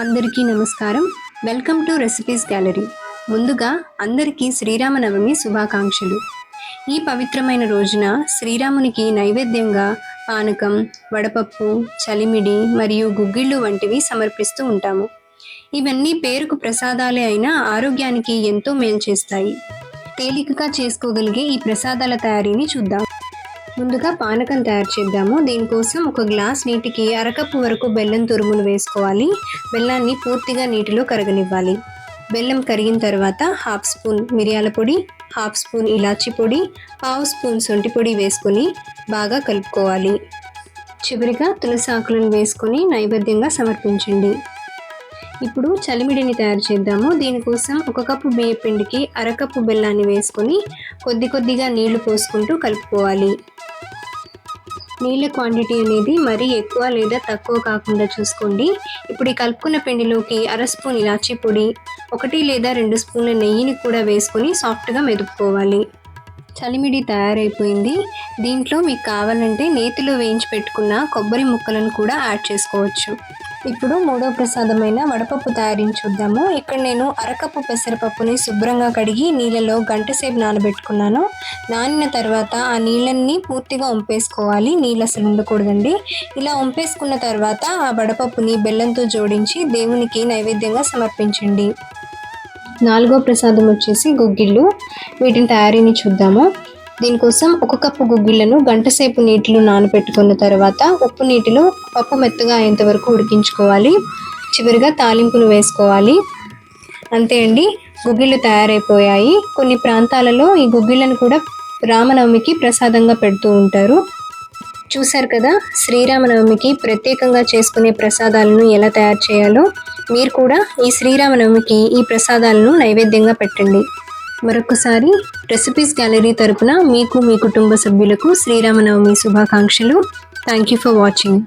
అందరికీ నమస్కారం. Welcome to recipes gallery. ముందుగా అందరికీ శ్రీరామనవమి శుభాకాంక్షలు. ఈ పవిత్రమైన రోజున శ్రీరామునికి నైవేద్యంగా పానకం వడపప్పు చలిమిడి మరియు గుగ్గిళ్ళు వంటివి సమర్పిస్తూ ఉంటాము. ఇవన్నీ పేరుకు ప్రసాదాలే అయినా ఆరోగ్యానికి ఎంతో మేలు చేస్తాయి. తేలికగా చేసుకోగలిగే ఈ ప్రసాదాల తయారీని చూద్దాం. ముందుగా పానకం తయారు చేద్దాము. దీనికోసం ఒక గ్లాస్ నీటికి అరకప్పు వరకు బెల్లం తురుమును వేసుకోవాలి. బెల్లాన్ని పూర్తిగా నీటిలో కరగనివ్వాలి. బెల్లం కరిగిన తర్వాత హాఫ్ స్పూన్ మిరియాల పొడి హాఫ్ స్పూన్ ఇలాచి పొడి పావు స్పూన్ శొంఠి పొడి వేసుకొని బాగా కలుపుకోవాలి. చివరిగా తులసి ఆకులను వేసుకొని నైవేద్యంగా సమర్పించండి. ఇప్పుడు చలిమిడిని తయారు చేద్దాము. దీనికోసం ఒక కప్పు బియ్య పిండికి అరకప్పు బెల్లాన్ని వేసుకొని కొద్ది కొద్దిగా నీళ్ళు పోసుకుంటూ కలుపుకోవాలి. నీళ్ళ క్వాంటిటీ అనేది మరీ ఎక్కువ లేదా తక్కువ కాకుండా చూసుకోండి. ఇప్పుడు ఈ కలుపుకున్న పిండిలోకి అర స్పూన్ ఇలాచీ పొడి ఒకటి లేదా రెండు స్పూన్ల నెయ్యిని కూడా వేసుకొని సాఫ్ట్గా మెదుపుకోవాలి. చలిమిడి తయారైపోయింది. దీంట్లో మీకు కావాలంటే నేతిలో వేయించి పెట్టుకున్న కొబ్బరి ముక్కలను కూడా యాడ్ చేసుకోవచ్చు. ఇప్పుడు మూడో ప్రసాదమైన వడపప్పు తయారీ చూద్దాము. ఇక్కడ నేను అరకప్పు పెసరపప్పుని శుభ్రంగా కడిగి నీళ్ళలో గంట సేపు నానబెట్టుకున్నాను. నానిన తర్వాత ఆ నీళ్ళని పూర్తిగా వంపేసుకోవాలి. నీళ్ళు అసలు ఉండకూడదండి. ఇలా వంపేసుకున్న తర్వాత ఆ వడపప్పుని బెల్లంతో జోడించి దేవునికి నైవేద్యంగా సమర్పించండి. నాలుగో ప్రసాదం వచ్చేసి గుగ్గిళ్ళు. వీటిని తయారీని చూద్దాము. దీనికోసం ఒక కప్పు గుగ్గిళ్ళను గంటసేపు నీటిలో నానబెట్టుకున్న తర్వాత ఉప్పు నీటిలో పప్పు మెత్తగా అయ్యేంత వరకు ఉడికించుకోవాలి. చివరిగా తాలింపును వేసుకోవాలి. అంతే అండి గుగ్గిళ్ళు తయారైపోయాయి. కొన్ని ప్రాంతాలలో ఈ గుగ్గిళ్ళను కూడా రామనవమికి ప్రసాదంగా పెడుతూ ఉంటారు. చూశారు కదా శ్రీరామనవమికి ప్రత్యేకంగా చేసుకునే ప్రసాదాలను ఎలా తయారు చేయాలో? మీరు కూడా ఈ శ్రీరామనవమికి ఈ ప్రసాదాలను నైవేద్యంగా పెట్టండి. మరొకసారి రెసిపీస్ గ్యాలరీ తరపున మీకు మీ కుటుంబ సభ్యులకు శ్రీరామనవమి శుభాకాంక్షలు. Thank you for watching